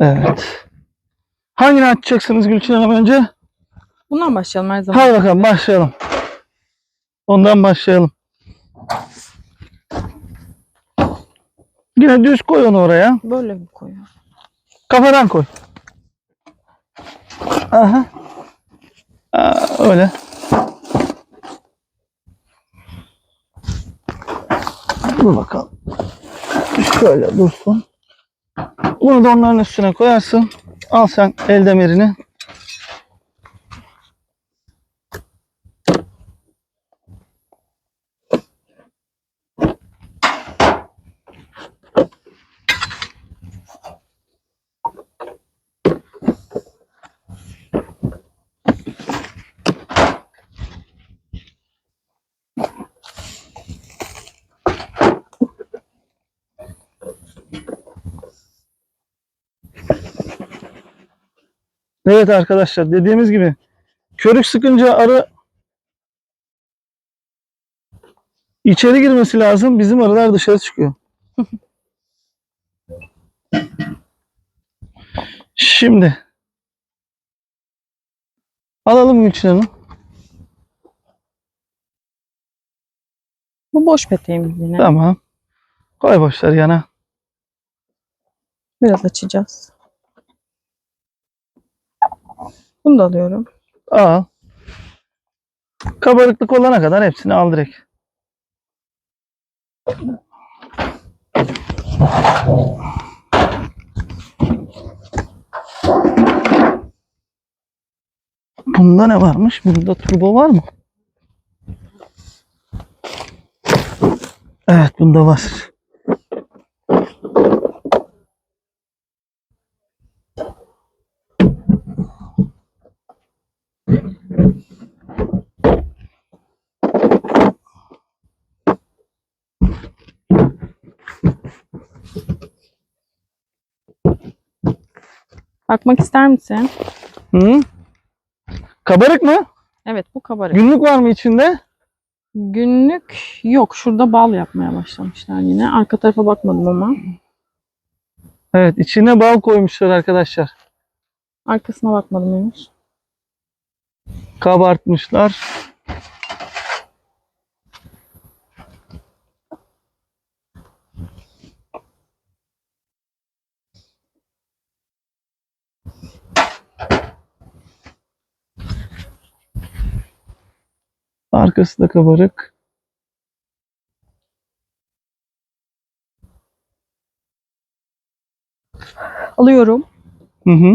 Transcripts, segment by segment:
Evet. Hangini açacaksınız Gülçin Hanım önce? Bundan başlayalım her zaman. Hadi bakalım başlayalım. Ondan başlayalım. Yine düz koy onu oraya. Böyle mi koyuyorum? Kafadan koy. Aha. Aa, öyle. Dur bakalım. Şöyle dursun. Bunu da onların üstüne koyarsın. Al sen el demirini. Evet arkadaşlar dediğimiz gibi körük sıkınca arı içeri girmesi lazım. Bizim arılar dışarı çıkıyor. Şimdi alalım Gülçin Hanım. Bu boş peteğimiz yine. Tamam. Koy boşları yana. Biraz açacağız. Bunu da alıyorum. Al. Kabarıklık olana kadar hepsini al direkt. Bunda ne varmış? Bunda turbo var mı? Evet bunda var. Bakmak ister misin? Hı? Kabarık mı? Evet bu kabarık. Günlük var mı içinde? Günlük yok. Şurada bal yapmaya başlamışlar yine. Arka tarafa bakmadım ama. Evet içine bal koymuşlar arkadaşlar. Arkasına bakmadım henüz. Kabartmışlar. Arkası da kabarık. Alıyorum. Hı hı.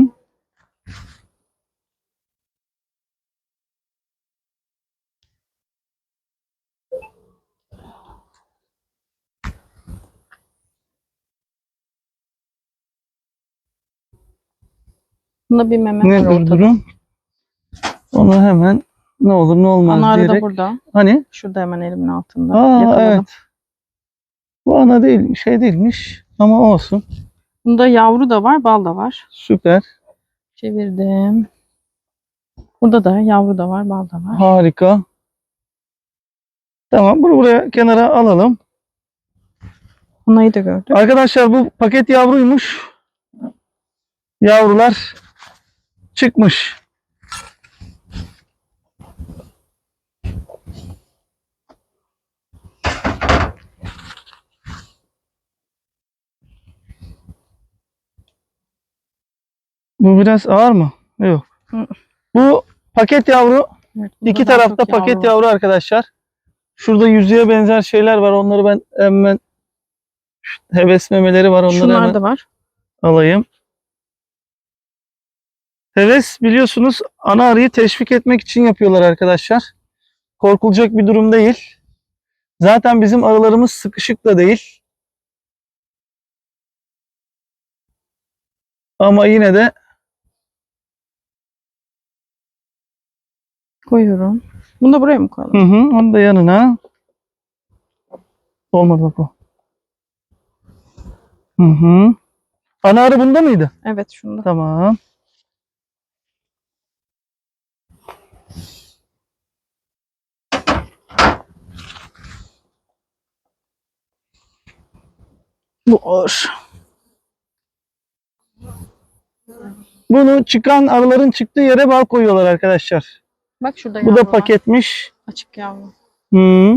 Bunda bir meme var Nedir ortada. durum? Onu hemen ne olur ne olmaz Ana arı da diyerek. burada. Hani? Şurada hemen elimin altında. Aa Yakaladım. evet. Bu ana değil, şey değilmiş ama olsun. Bunda yavru da var, bal da var. Süper. Çevirdim. Burada da yavru da var, bal da var. Harika. Tamam bunu buraya kenara alalım. Onayı da gördük. Arkadaşlar bu paket yavruymuş. Yavrular çıkmış. Bu biraz ağır mı? Yok. Bu paket yavru. Evet, İki tarafta yavru paket var. yavru arkadaşlar. Şurada yüzüğe benzer şeyler var. Onları ben hemen heves memeleri var. Onları Şunlar hemen da var. alayım. Heves biliyorsunuz ana arıyı teşvik etmek için yapıyorlar arkadaşlar. Korkulacak bir durum değil. Zaten bizim arılarımız sıkışık da değil. Ama yine de Koyuyorum. Bunu da buraya mı koyalım? hı hı, onu da yanına. Olmadı bak o. Hı hı. Ana arı bunda mıydı? Evet şunda. Tamam. Bu ağır. Bunu çıkan arıların çıktığı yere bal koyuyorlar arkadaşlar. Bak şurada Bu da paketmiş. Açık yavru. Hı,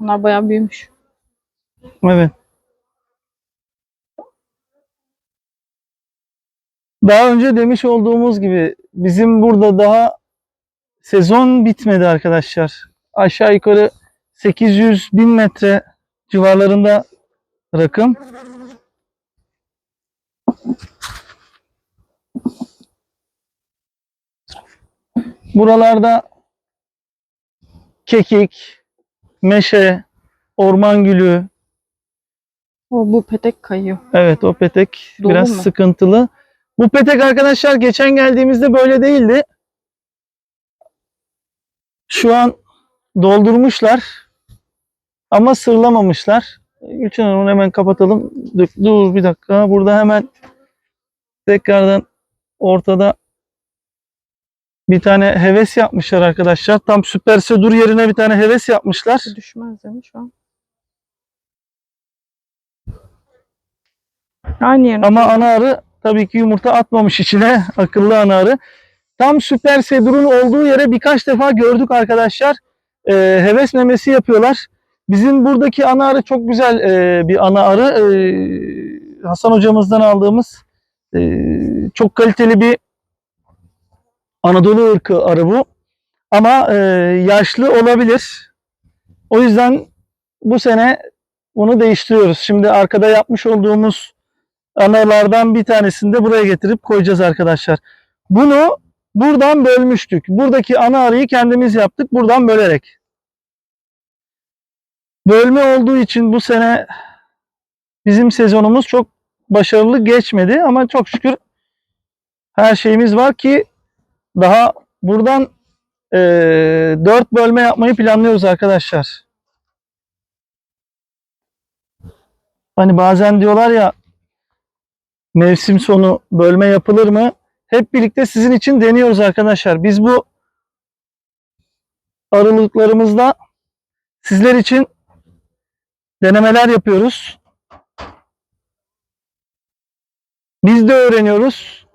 Bunlar bayağı büyümüş. evet. Daha önce demiş olduğumuz gibi bizim burada daha sezon bitmedi arkadaşlar. Aşağı yukarı 800 bin metre civarlarında rakım. Buralarda kekik, meşe, orman gülü, O bu petek kayıyor. Evet o petek Dolu biraz mu? sıkıntılı. Bu petek arkadaşlar geçen geldiğimizde böyle değildi. Şu an doldurmuşlar ama sırlamamışlar. Gülçin Hanım hemen kapatalım. Dur, dur bir dakika. Burada hemen tekrardan ortada bir tane heves yapmışlar arkadaşlar. Tam süper dur yerine bir tane heves yapmışlar. Düşmez mi şu an? Aynı yerine. Ama ana arı tabii ki yumurta atmamış içine. Akıllı ana arı. Tam süper sedurun olduğu yere birkaç defa gördük arkadaşlar. Ee, heves memesi yapıyorlar. Bizim buradaki ana arı çok güzel e, bir ana arı. Ee, Hasan hocamızdan aldığımız e, çok kaliteli bir Anadolu ırkı arı bu. Ama e, yaşlı olabilir. O yüzden bu sene bunu değiştiriyoruz. Şimdi arkada yapmış olduğumuz analardan bir tanesini de buraya getirip koyacağız arkadaşlar. Bunu buradan bölmüştük. Buradaki ana arıyı kendimiz yaptık buradan bölerek. Bölme olduğu için bu sene bizim sezonumuz çok başarılı geçmedi ama çok şükür her şeyimiz var ki daha buradan eee 4 bölme yapmayı planlıyoruz arkadaşlar. Hani bazen diyorlar ya mevsim sonu bölme yapılır mı? Hep birlikte sizin için deniyoruz arkadaşlar. Biz bu aralıklarımızda sizler için denemeler yapıyoruz. Biz de öğreniyoruz.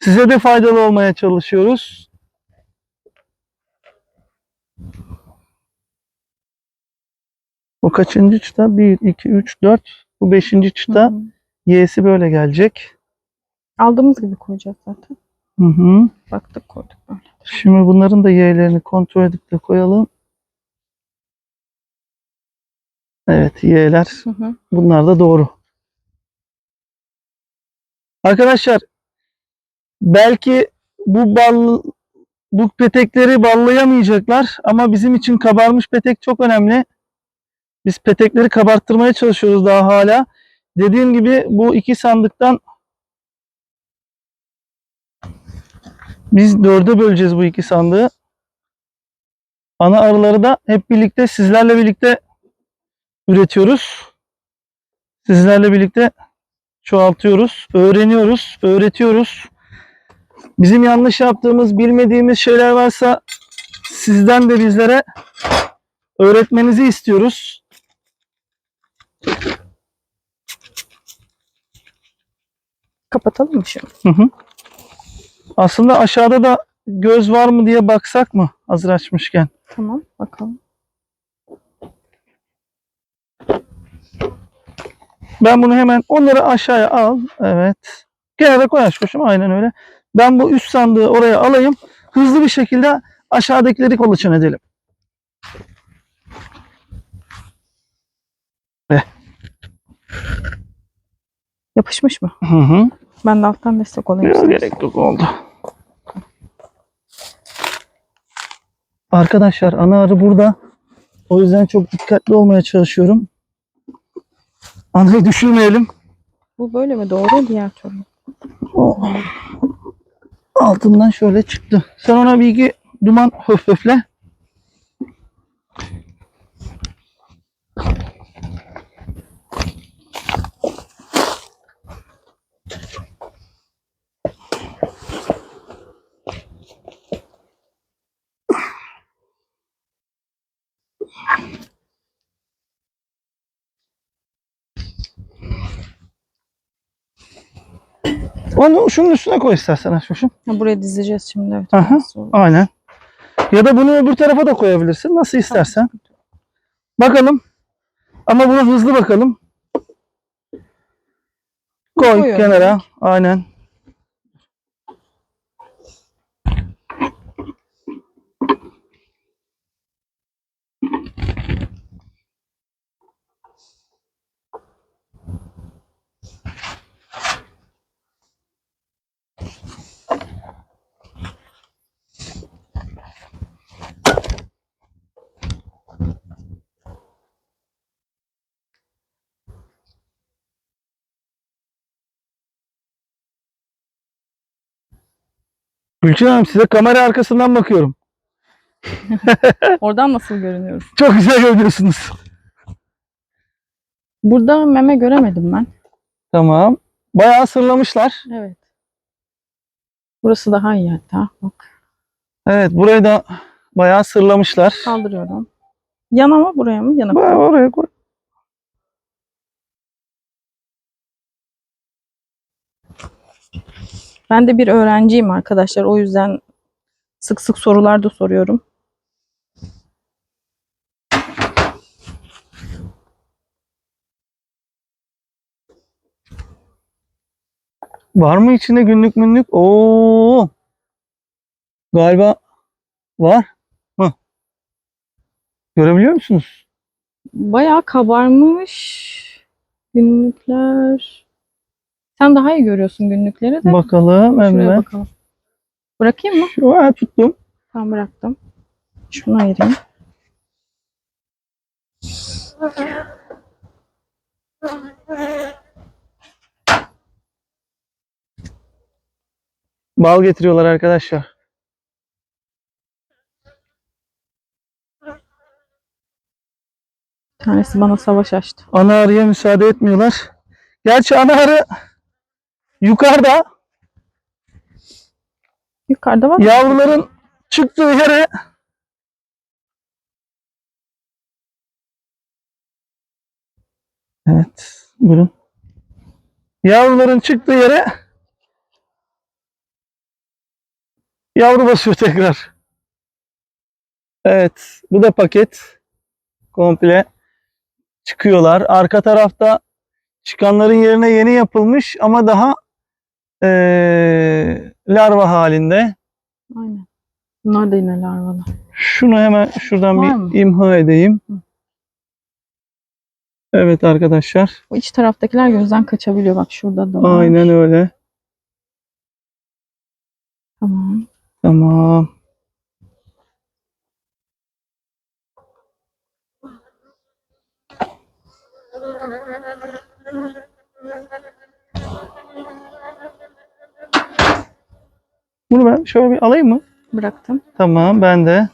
Size de faydalı olmaya çalışıyoruz. Bu kaçıncı çıta? 1, 2, 3, 4. Bu beşinci çıta. Y'si böyle gelecek. Aldığımız gibi koyacağız zaten. Hı hı. Baktık koyduk böyle. Şimdi bunların da y'lerini kontrol edip de koyalım. Evet y'ler Hı hı. bunlar da doğru. Arkadaşlar belki bu bal bu petekleri ballayamayacaklar ama bizim için kabarmış petek çok önemli. Biz petekleri kabarttırmaya çalışıyoruz daha hala. Dediğim gibi bu iki sandıktan Biz dörde böleceğiz bu iki sandığı. Ana arıları da hep birlikte sizlerle birlikte üretiyoruz. Sizlerle birlikte çoğaltıyoruz, öğreniyoruz, öğretiyoruz. Bizim yanlış yaptığımız, bilmediğimiz şeyler varsa sizden de bizlere öğretmenizi istiyoruz. Kapatalım mı şimdi? Hı hı. Aslında aşağıda da göz var mı diye baksak mı hazır açmışken? Tamam bakalım. Ben bunu hemen onları aşağıya al. Evet. Kenara koy aşkoşum. Aynen öyle. Ben bu üst sandığı oraya alayım. Hızlı bir şekilde aşağıdakileri kolaçan edelim. Yapışmış mı? Hı hı. Ben de alttan destek olayım. Sana. gerek yok oldu. Arkadaşlar ana arı burada. O yüzden çok dikkatli olmaya çalışıyorum. Anayı düşürmeyelim. Bu böyle mi? Doğru diğer türlü. O altından şöyle çıktı. Sen ona bir iki duman höf höfle. Onu şunun üstüne koy istersen Aşkoş'um. Buraya dizeceğiz şimdi. Evet. Aha. Aynen. Ya da bunu öbür tarafa da koyabilirsin. Nasıl istersen. Bakalım. Ama bunu hızlı bakalım. Koy Koyuyorum kenara. Aynen. Gülçin Hanım size kamera arkasından bakıyorum. Oradan nasıl görünüyoruz? Çok güzel görünüyorsunuz. Burada meme göremedim ben. Tamam. Bayağı sırlamışlar. Evet. Burası daha iyi hatta. Bak. Evet burayı da bayağı sırlamışlar. Kaldırıyorum. Yana mı buraya mı? Yana? Bayağı oraya koy. Ben de bir öğrenciyim arkadaşlar. O yüzden sık sık sorular da soruyorum. Var mı içinde günlük münlük? Oo. Galiba var. Hı. Görebiliyor musunuz? Bayağı kabarmış günlükler. Sen daha iyi görüyorsun günlükleri de. Bakalım Şuraya Emre. bakalım. Bırakayım mı? Şu an tuttum. Tamam bıraktım. Şunu ayırayım. Bal getiriyorlar arkadaşlar. Bir tanesi bana savaş açtı. Ana arıya müsaade etmiyorlar. Gerçi ana arı yukarıda Yukarıda var. yavruların çıktığı yere Evet. Buyurun. Yavruların çıktığı yere yavru basıyor tekrar. Evet. Bu da paket. Komple çıkıyorlar. Arka tarafta çıkanların yerine yeni yapılmış ama daha eee, larva halinde. Aynen. Bunlar da yine larvalı. Şunu hemen şuradan Var bir mı? imha edeyim. Hı. Evet arkadaşlar. Bu iç taraftakiler gözden kaçabiliyor. Bak şurada da var. Aynen öyle. Tamam. Tamam. Bunu ben şöyle bir alayım mı? Bıraktım. Tamam ben de.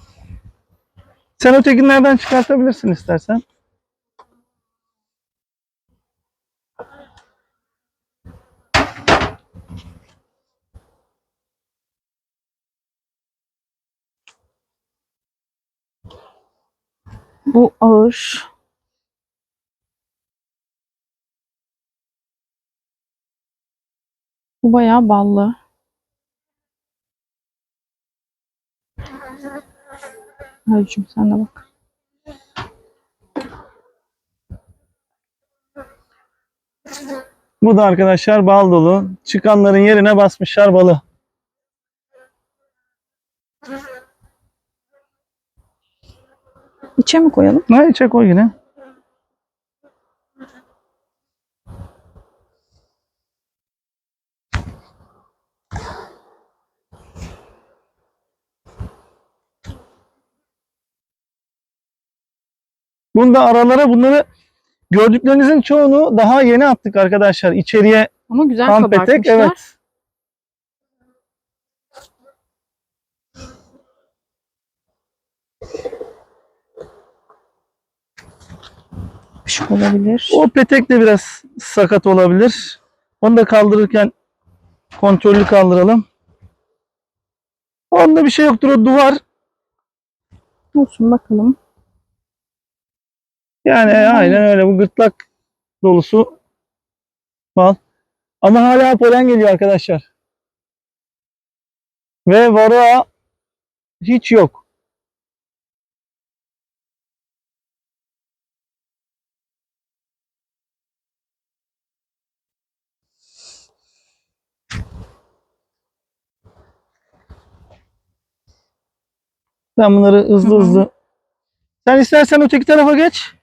Sen ötekilerden çıkartabilirsin istersen. Bu ağır. Bu bayağı ballı. Haycım sen de bak. Bu da arkadaşlar bal dolu. Çıkanların yerine basmışlar balı. İçe mi koyalım? Ne içe koy yine. Bunda aralara bunları gördüklerinizin çoğunu daha yeni attık arkadaşlar. İçeriye Ama güzel tam petek. kabartmışlar. Evet. Olabilir. O petek de biraz sakat olabilir. Onu da kaldırırken kontrollü kaldıralım. Onda bir şey yoktur. O duvar Olsun bakalım. Yani e, aynen öyle. Bu gırtlak dolusu bal. Ama hala polen geliyor arkadaşlar. Ve varroa hiç yok. Ben bunları hızlı Hı hı. hızlı. Sen istersen öteki tarafa geç.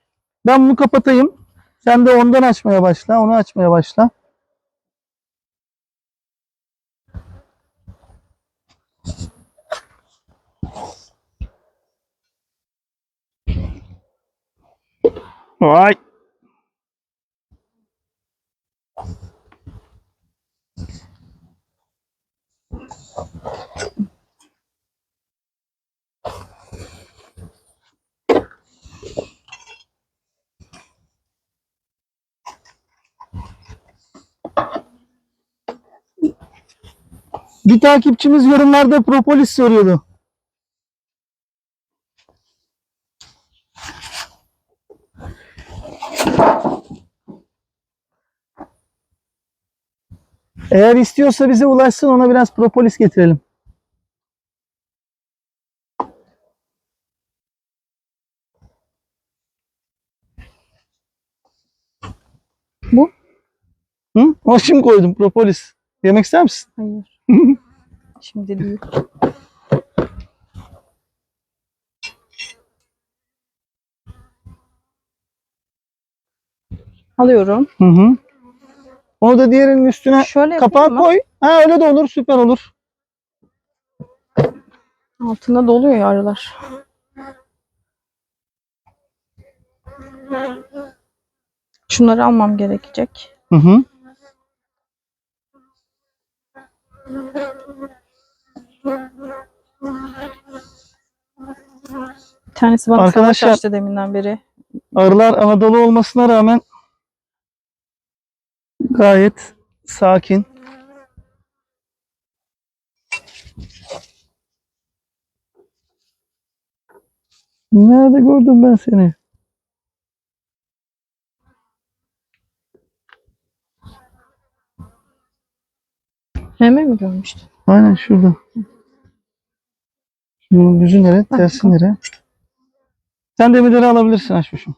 Ben bunu kapatayım. Sen de ondan açmaya başla. Onu açmaya başla. Vay. Bir takipçimiz yorumlarda propolis soruyordu. Eğer istiyorsa bize ulaşsın ona biraz propolis getirelim. Bu? Hı? Şimdi koydum propolis. Yemek ister misin? Hayır. Şimdi değil. Alıyorum. Hı hı. Onu da diğerinin üstüne Şöyle kapağı mı? koy. Ha öyle de olur süper olur. Altında doluyor ya arılar. Şunları almam gerekecek. Hı hı. Bir tanesi bana savaş Arkadaşlar- açtı deminden beri. Arılar Anadolu olmasına rağmen gayet sakin. Nerede gördüm ben seni? Hemen mi görmüştün? Aynen şurada. Şunun düzü nere? Tersi nere? Sen demirleri alabilirsin Aşmışım.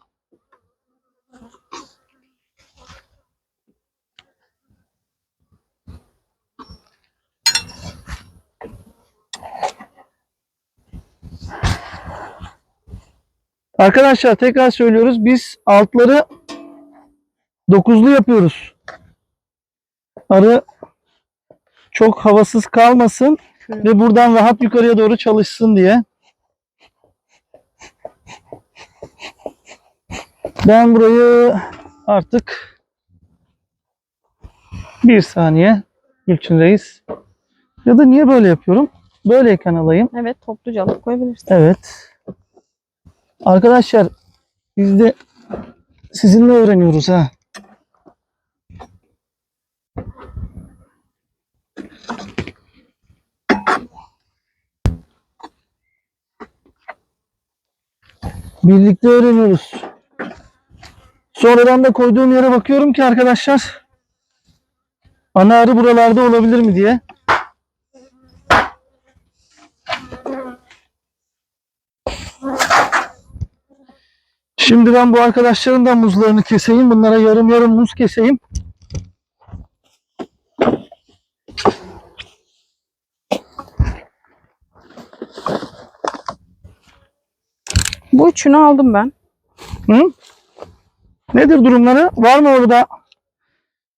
Arkadaşlar tekrar söylüyoruz. Biz altları dokuzlu yapıyoruz. Arı çok havasız kalmasın Şöyle. ve buradan rahat yukarıya doğru çalışsın diye. Ben burayı artık bir saniye Gülçin Reis. Ya da niye böyle yapıyorum? Böyleyken alayım. Evet topluca alıp koyabilirsin. Evet. Arkadaşlar biz de sizinle öğreniyoruz ha. Birlikte öğreniyoruz. Sonradan da koyduğum yere bakıyorum ki arkadaşlar ana arı buralarda olabilir mi diye. Şimdi ben bu arkadaşların da muzlarını keseyim. Bunlara yarım yarım muz keseyim. Bu üçünü aldım ben. Hı? Nedir durumları? Var mı orada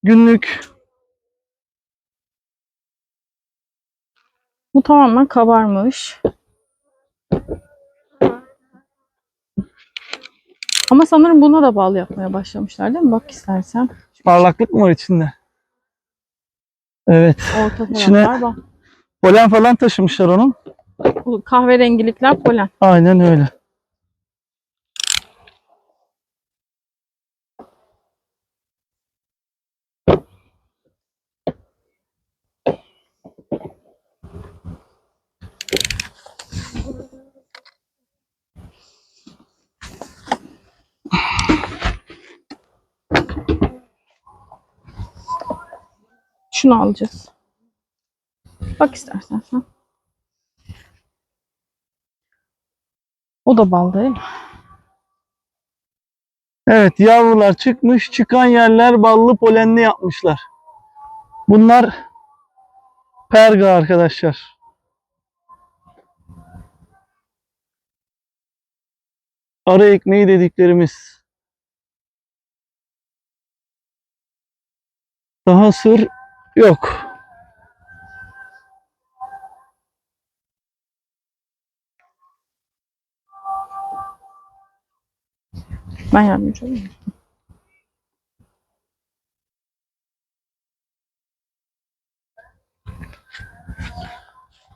günlük? Bu tamamen kabarmış. Ama sanırım buna da bal yapmaya başlamışlar değil mi? Bak istersen. Parlaklık mı var içinde? Evet. Orta İçine- bal. Polen falan taşımışlar onun. Bu kahverengilikler polen. Aynen öyle. Şunu alacağız. Bak istersen sen. O da bal değil mi? Evet yavrular çıkmış. Çıkan yerler ballı polenli yapmışlar. Bunlar perga arkadaşlar. Arı ekmeği dediklerimiz. Daha sır yok. Ben yardımcı olayım.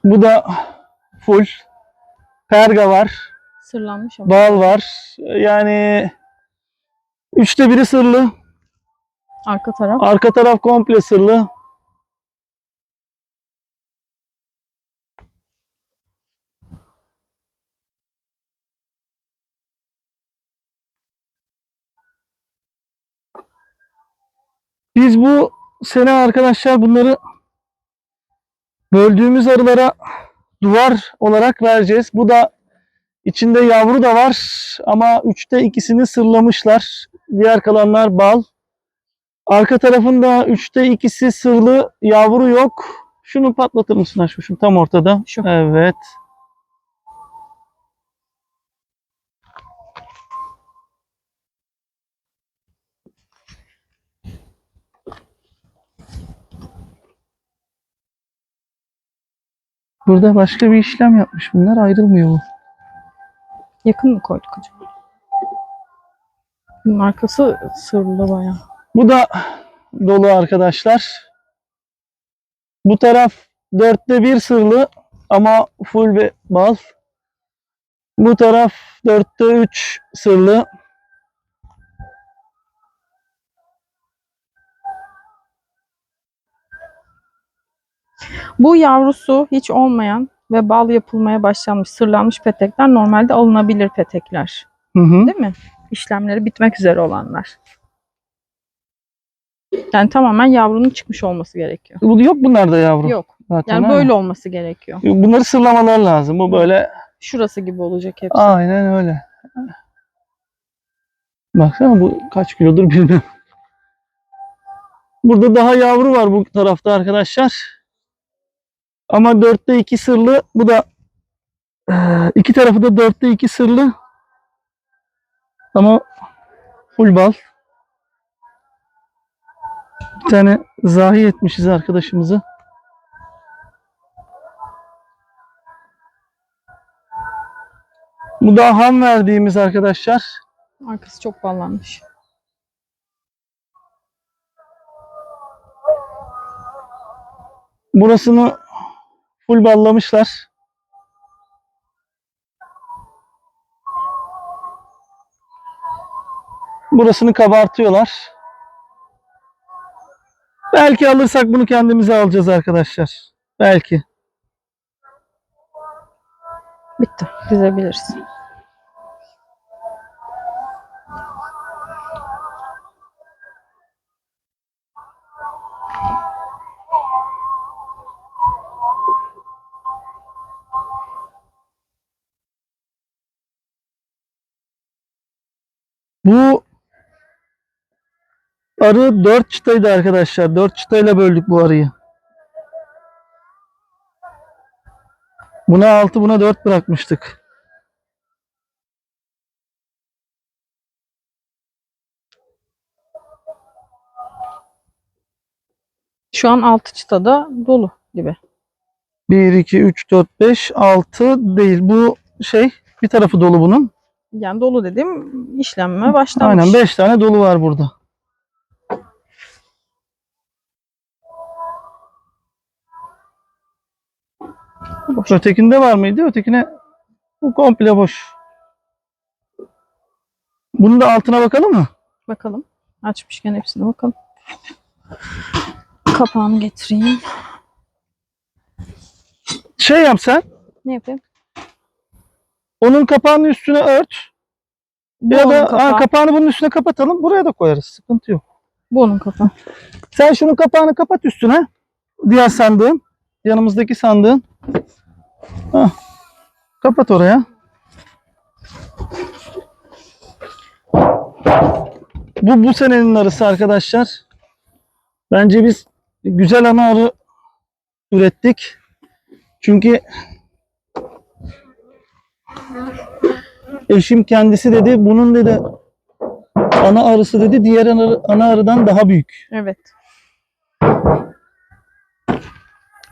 Bu da full. Perga var. Sırlanmış ama. Bal var. Yani üçte biri sırlı. Arka taraf. Arka taraf komple sırlı. Biz bu sene arkadaşlar bunları böldüğümüz arılara duvar olarak vereceğiz. Bu da içinde yavru da var ama üçte ikisini sırlamışlar. Diğer kalanlar bal. Arka tarafında üçte ikisi sırlı, yavru yok. Şunu patlatır mısın Aşkuşum tam ortada? Şu. Evet. Burada başka bir işlem yapmış. Bunlar ayrılmıyor bu. Yakın mı koyduk acaba? Bunun arkası sırlı bayağı. Bu da dolu arkadaşlar. Bu taraf dörtte bir sırlı ama full ve bal. Bu taraf dörtte üç sırlı. Bu yavrusu hiç olmayan ve bal yapılmaya başlanmış, sırlanmış petekler normalde alınabilir petekler. Hı hı. Değil mi? İşlemleri bitmek üzere olanlar. Yani tamamen yavrunun çıkmış olması gerekiyor. Bu yok bunlarda yavru. Yok. Zaten Yani ha. böyle olması gerekiyor. Bunları sırlamalar lazım. Bu böyle Şurası gibi olacak hepsi. aynen öyle. Baksana bu kaç kilodur bilmem. Burada daha yavru var bu tarafta arkadaşlar. Ama dörtte iki sırlı. Bu da eee, iki tarafı da dörtte iki sırlı. Ama full bal. Bir tane zahi etmişiz arkadaşımızı. Bu da ham verdiğimiz arkadaşlar. Arkası çok ballanmış. Burasını full ballamışlar. Burasını kabartıyorlar. Belki alırsak bunu kendimize alacağız arkadaşlar. Belki. Bitti. Dizebiliriz. Bu arı 4 çıtaydı arkadaşlar. 4 çıtayla böldük bu arıyı. Buna 6 buna 4 bırakmıştık. Şu an altı çıtada dolu gibi. 1, 2, 3, 4, 5, 6 değil. Bu şey bir tarafı dolu bunun. Yani dolu dediğim işlenme başlamış. Aynen 5 tane dolu var burada. Boş. Ötekinde var mıydı? Ötekine bu komple boş. Bunun da altına bakalım mı? Bakalım. Açmışken hepsine bakalım. Kapağını getireyim. Şey yap sen. Ne yapayım? Onun kapağının üstüne ört. Bu Ya onun da kapağı. ha, kapağını bunun üstüne kapatalım. Buraya da koyarız. Sıkıntı yok. Bu onun kapağı. Sen şunun kapağını kapat üstüne. Diğer sandığın. Yanımızdaki sandığın. Hah. Kapat oraya. Bu bu senenin arısı arkadaşlar. Bence biz güzel ana arı ürettik. Çünkü eşim kendisi dedi bunun dedi ana arısı dedi diğer ana, ana arıdan daha büyük. Evet.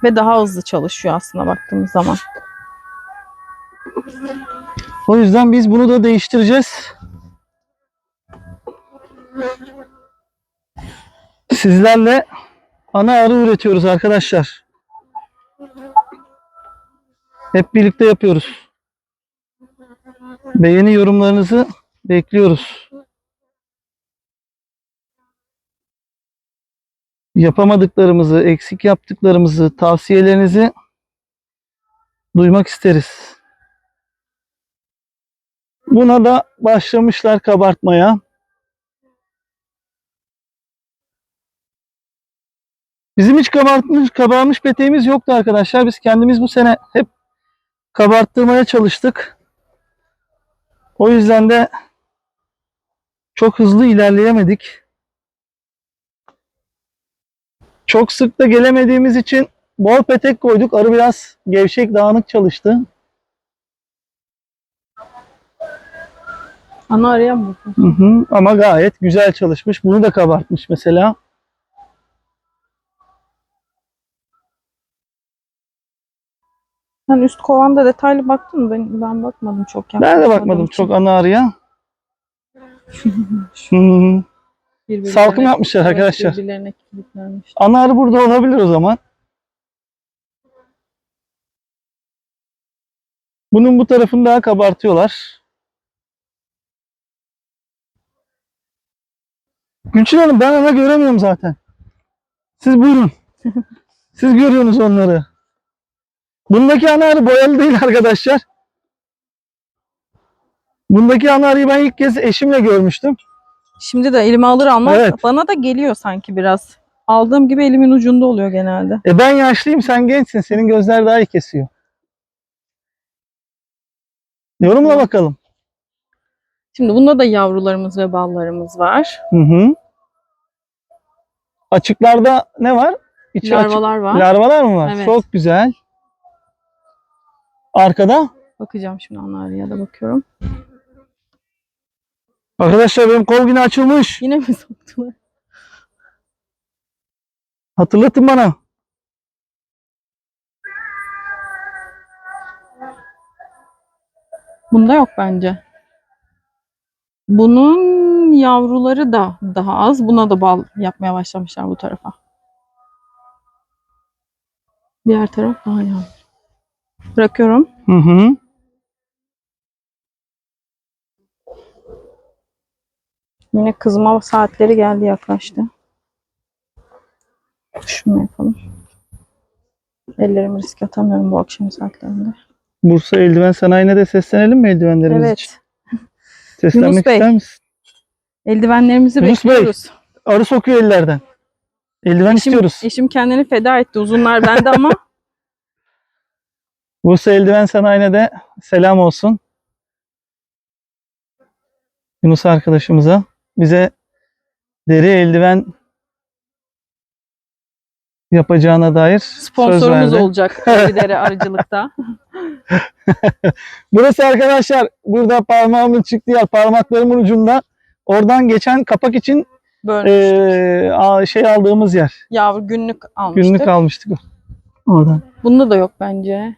Ve daha hızlı çalışıyor aslında baktığımız zaman. O yüzden biz bunu da değiştireceğiz. Sizlerle ana arı üretiyoruz arkadaşlar. Hep birlikte yapıyoruz. Beğeni yorumlarınızı bekliyoruz. Yapamadıklarımızı, eksik yaptıklarımızı, tavsiyelerinizi duymak isteriz. Buna da başlamışlar kabartmaya. Bizim hiç kabartmış, kabarmış peteğimiz yoktu arkadaşlar. Biz kendimiz bu sene hep kabarttırmaya çalıştık. O yüzden de çok hızlı ilerleyemedik. Çok sık da gelemediğimiz için bol petek koyduk. Arı biraz gevşek, dağınık çalıştı. Ana araya mı bakıyorsun? Hı hı, ama gayet güzel çalışmış. Bunu da kabartmış mesela. Sen üst kovanda detaylı baktın mı? Ben, ben bakmadım çok. Ben de bakmadım için. çok ana arıya. Birbirlerine- Salkım yapmışlar arkadaşlar. Birbirlerine kilitlenmiş. Ana arı burada olabilir o zaman. Bunun bu tarafını daha kabartıyorlar. Gülçin Hanım ben ana göremiyorum zaten. Siz buyurun. Siz görüyorsunuz onları. Bundaki ana arı boyalı değil arkadaşlar. Bundaki ana arıyı ben ilk kez eşimle görmüştüm. Şimdi de elime alır almaz Evet. bana da geliyor sanki biraz. Aldığım gibi elimin ucunda oluyor genelde. E ben yaşlıyım sen gençsin. Senin gözler daha iyi kesiyor. Yorumla bakalım. Şimdi bunda da yavrularımız ve ballarımız var. Hı hı. Açıklarda ne var? İçi açık. Larvalar var. Larvalar mı var? Evet. Çok güzel. Arkada. Bakacağım şimdi ana araya da bakıyorum. Arkadaşlar benim kol yine açılmış. Yine mi soktular? Hatırlatın bana. Bunda yok bence. Bunun yavruları da daha az. Buna da bal yapmaya başlamışlar bu tarafa. Diğer taraf daha yavru. Bırakıyorum. Hı hı. Yine kızma saatleri geldi yaklaştı. Şunu yapalım. Ellerimi riske atamıyorum bu akşam saatlerinde. Bursa Eldiven Sanayi'ne de seslenelim mi eldivenlerimiz için? Evet. Seslenmek Yunus Bey. ister misin? Eldivenlerimizi Yunus Bey. bekliyoruz. Arı sokuyor ellerden. Eldiven Eşim, istiyoruz. eşim kendini feda etti. Uzunlar bende ama Bursa Eldiven Sanayi'ne de selam olsun. Yunus arkadaşımıza bize deri eldiven yapacağına dair söz sponsorumuz verdi. olacak Deri arıcılıkta. Burası arkadaşlar burada parmağımın çıktığı yer parmaklarımın ucunda oradan geçen kapak için a- şey aldığımız yer. yavru günlük almıştık. Günlük almıştık oradan. Bunda da yok bence.